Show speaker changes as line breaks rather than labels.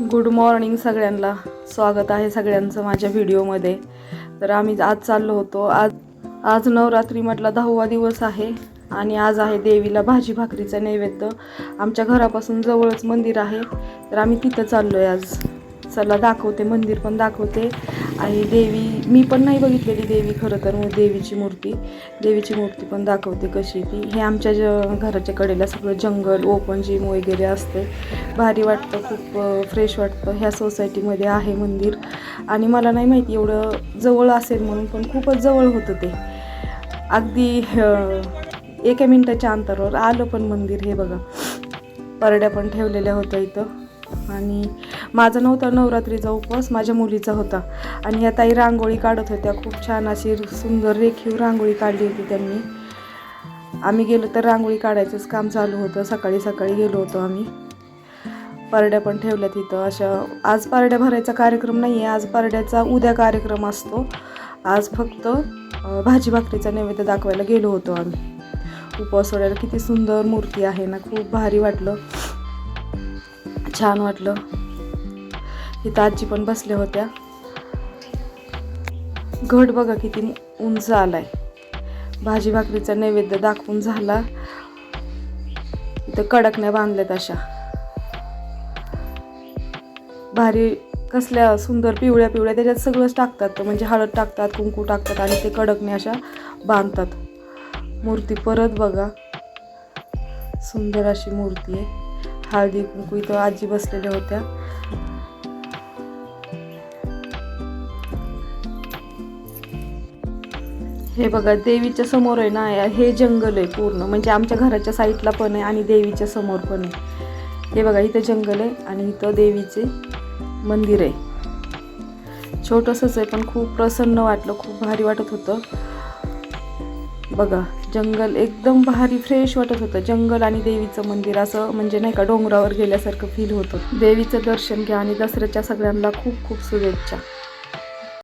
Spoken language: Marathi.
गुड मॉर्निंग सगळ्यांना. स्वागत आहे सगळ्यांचं माझ्या व्हिडिओमध्ये. तर आम्ही आज चाललो होतो. आज आज नवरात्री म्हटला दहावा दिवस आहे आणि आज आहे देवीला भाजी भाकरीचा नैवेद्य. आमच्या घरापासून जवळच मंदिर आहे. तर आम्ही तिथं चाललो आहे आज. चला दाखवते. मंदिर पण दाखवते. आणि देवी मी पण नाही बघितलेली देवी खरं तर मग देवीची मूर्ती. देवीची मूर्ती पण दाखवते कशी ती. हे आमच्या ज घराच्या कडेला सगळं जंगल ओपन जिम वगैरे असते. भारी वाटतं खूप फ्रेश वाटतं. ह्या सोसायटीमध्ये आहे मंदिर. आणि मला नाही माहिती एवढं जवळ असेल म्हणून पण खूपच जवळ होतं ते. अगदी एका मिनटाच्या अंतरावर आलं पण मंदिर हे बघा. परड्या पण ठेवलेल्या होत्या इथं. आणि माझा नव्हता नवरात्रीचा उपवास माझ्या मुलीचा होता. आणि या ताई रांगोळी काढत होत्या. खूप छान अशी सुंदर रेखीव रांगोळी काढली होती त्यांनी. आम्ही गेलो तर रांगोळी काढायचंच काम चालू होतं. सकाळी सकाळी गेलो होतो आम्ही. परड्या पण ठेवल्या तिथं अशा आज परड्या भरायचा कार्यक्रम नाही आहे आज परड्याचा उद्या कार्यक्रम असतो. आज फक्त भाजी भाकरीचा नैवेद्य दाखवायला गेलो होतो आम्ही. उपवास सोडायला किती सुंदर मूर्ती आहे ना. खूप भारी वाटलं. छान वाटलं. इथं आजी पण बसल्या होत्या. घट बघा किती उंच आलाय. भाजी भाकरीचा नैवेद्य दाखवून झाला. इथं कडकण्या बांधल्यात अशा. भारी कसल्या सुंदर पिवळ्या पिवळ्या त्याच्यात सगळंच टाकतात म्हणजे हळद टाकतात कुंकू टाकतात आणि ते कडकण्या अशा बांधतात. मूर्ती परत बघा. सुंदर अशी मूर्ती आहे. हळदी कुंकू इथं आजी बसलेल्या होत्या. हे बघा देवीच्या समोर आहे ना हे जंगल आहे पूर्ण. म्हणजे आमच्या घराच्या साईडला पण आहे आणि देवीच्या समोर पण आहे. हे बघा इथं जंगल आहे आणि इथं देवीचे मंदिर आहे. छोटंसंच आहे पण खूप प्रसन्न वाटलं खूप भारी वाटत होतं. बघा जंगल एकदम भारी फ्रेश वाटत होतं. जंगल आणि देवीचं मंदिर असं म्हणजे नाही का डोंगरावर गेल्यासारखं फील होतं. देवीचं दर्शन घ्या आणि दसऱ्याच्या सगळ्यांना खूप खूप शुभेच्छा.